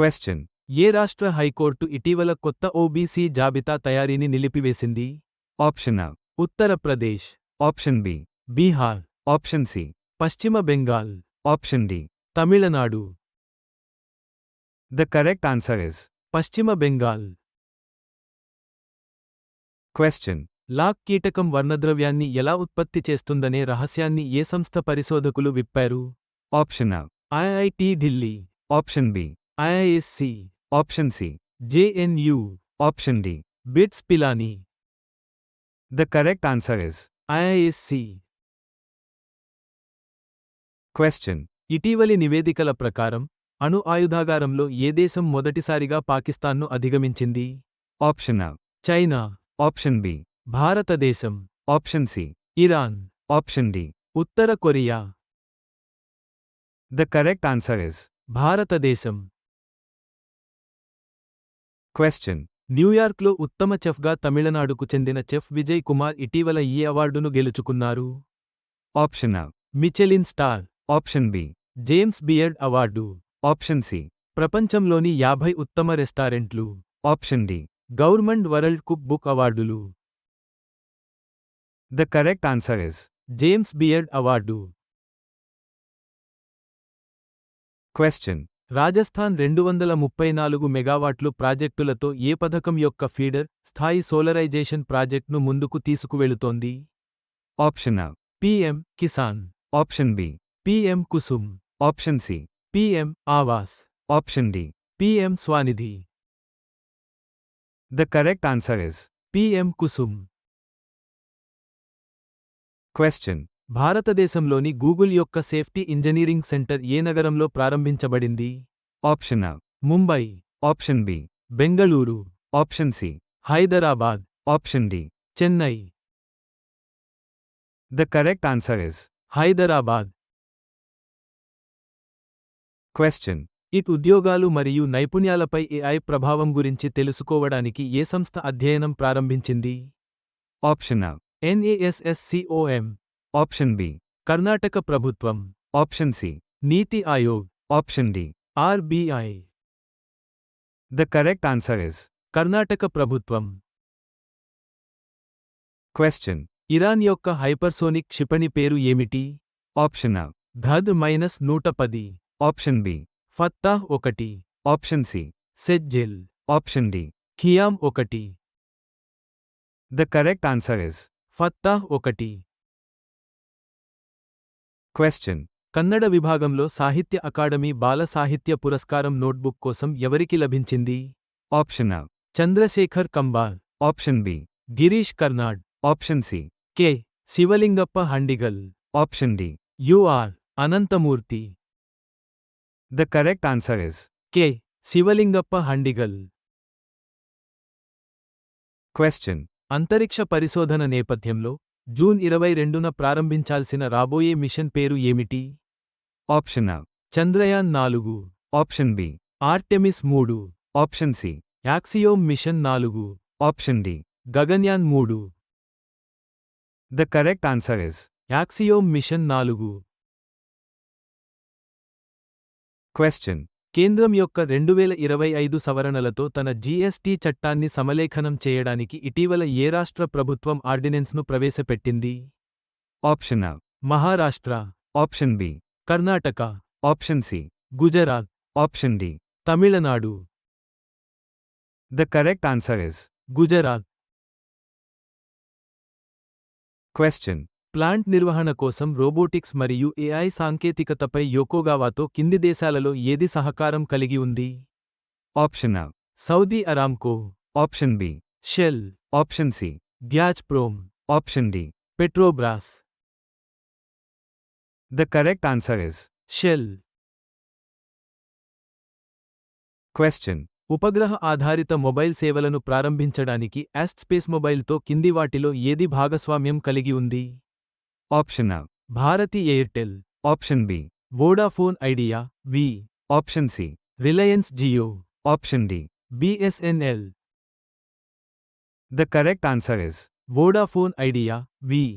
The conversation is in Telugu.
క్వశ్చన్ ఏ రాష్ట్ర హైకోర్టు ఇటీవల కొత్త ఓబీసీ జాబితా తయారీని నిలిపివేసింది option A Uttar Pradesh option B Bihar option C Paschim Bengal option D Tamil Nadu the correct answer is Paschim Bengal question lock కీటకం వర్ణద్రవ్యాన్ని ఎలా ఉత్పత్తి చేస్తుందనే రహస్యాన్ని ఏ సంస్థ పరిశోధకులు విప్పారు option A IIT Delhi option B IISc option C JNU option D BITS Pilani the correct answer is IISc question ఇటీవలి నివేదికల ప్రకారం అణు ఆయుధాగారంలో ఏ దేశం మొదటిసారిగా పాకిస్తాన్ను అధిగమించింది option A China option B భారతదేశం option C Iran option D Uttara Korea the correct answer is భారతదేశం క్వశ్చన్ న్యూయార్క్లో ఉత్తమ చెఫ్గా తమిళనాడుకు చెందిన చెఫ్ విజయ్ కుమార్ ఇటీవల ఈ అవార్డును గెలుచుకున్నారు option A Michelin star option B James Beard award option C ప్రపంచంలోని యాభై ఉత్తమ రెస్టారెంట్లు option D government world cookbook అవార్డులు the correct answer is James Beard award question Rajasthan రెండు వందల ముప్పై నాలుగు మెగావాట్లు ప్రాజెక్టులతో ఏ పథకం యొక్క ఫీడర్ స్థాయి సోలరైజేషన్ ప్రాజెక్ట్ను ముందుకు తీసుకువెళుతోంది option PM Kisan option B PM Kusum option C PM Awas option D PM Svanidhi the correct answer is PM Kusum question భారతదేశంలోని గూగుల్ యొక్క సేఫ్టీ ఇంజనీరింగ్ సెంటర్ ఏ నగరంలో ప్రారంభించబడింది option A Mumbai option B Bengaluru option C Hyderabad option D Chennai the correct answer is Hyderabad question ఇక్ ఉద్యోగాలు మరియు నైపుణ్యాలపై ఏఐ ప్రభావం గురించి తెలుసుకోవడానికి ఏ సంస్థ అధ్యయనం ప్రారంభించింది ఆప్షన్ ఆ ఎన్ఏఎస్ఎస్సిఓఎం Option B. కర్ణాటక ప్రభుత్వం Option C. NITI Aayog Option D. RBI The correct answer is. Karnataka ప్రభుత్వం Question. ఇరాన్ యొక్క హైపర్సోనిక్ క్షిపణి పేరు ఏమిటి Option A. ధద్ మైనస్ నూట పది Option B. ఫత్తాహ్ ఒకటి Option C. సెజ్జెల్ Option D. ఖియామ్ ఒకటి The correct answer is. ఫత్తాహ్ ఒకటి క్వశ్చన్ కన్నడ విభాగంలో సాహిత్య అకాడమీ బాల సాహిత్య పురస్కారం నోట్బుక్ కోసం ఎవరికి లభించింది option A Chandrashekhar Kambar option B Girish Karnad option C K Shivalingappa Handigol option D U R Ananthamurthy the correct answer is K Shivalingappa Handigol question అంతరిక్ష పరిశోధన నేపథ్యంలో జూన్ ఇరవై రెండున ప్రారంభించాల్సిన రాబోయే మిషన్ పేరు ఏమిటి ఆప్షన్ ఆ చంద్రయాన్ నాలుగు ఆప్షన్ బి ఆర్టెమిస్ మూడు ఆప్షన్ సి యాక్సియోమ్ మిషన్ నాలుగు ఆప్షన్ డి గగన్యాన్ మూడు the correct answer is Axiom mission నాలుగు క్వశ్చన్ కేంద్రం యొక్క రెండువేల ఇరవై ఐదు సవరణలతో తన జీఎస్టీ చట్టాన్ని సమలేఖనం చేయడానికి ఇటీవల ఏ రాష్ట్ర ప్రభుత్వం ఆర్డినెన్స్ను ప్రవేశపెట్టింది option A Maharashtra option B Karnataka option C Gujarat option D Tamil Nadu the correct answer is Gujarat question plant నిర్వహణ కోసం రోబోటిక్స్ మరియు ఏఐ సాంకేతికతపై యోకోగావాతో కింది దేశాలలో ఏది సహకారం కలిగి ఉంది option A Saudi Aramco option B Shell option C Gazprom option D Petrobras the correct answer is Shell question ఉపగ్రహ ఆధారిత మొబైల్ సేవలను ప్రారంభించడానికి స్పేస్ మొబైల్తో కింది వాటిలో ఏది భాగస్వామ్యం కలిగి ఉంది Option A. Bharati Airtel. Option B. Vodafone Idea V. Option C. Reliance Jio. Option D. BSNL. The correct answer is Vodafone Idea V.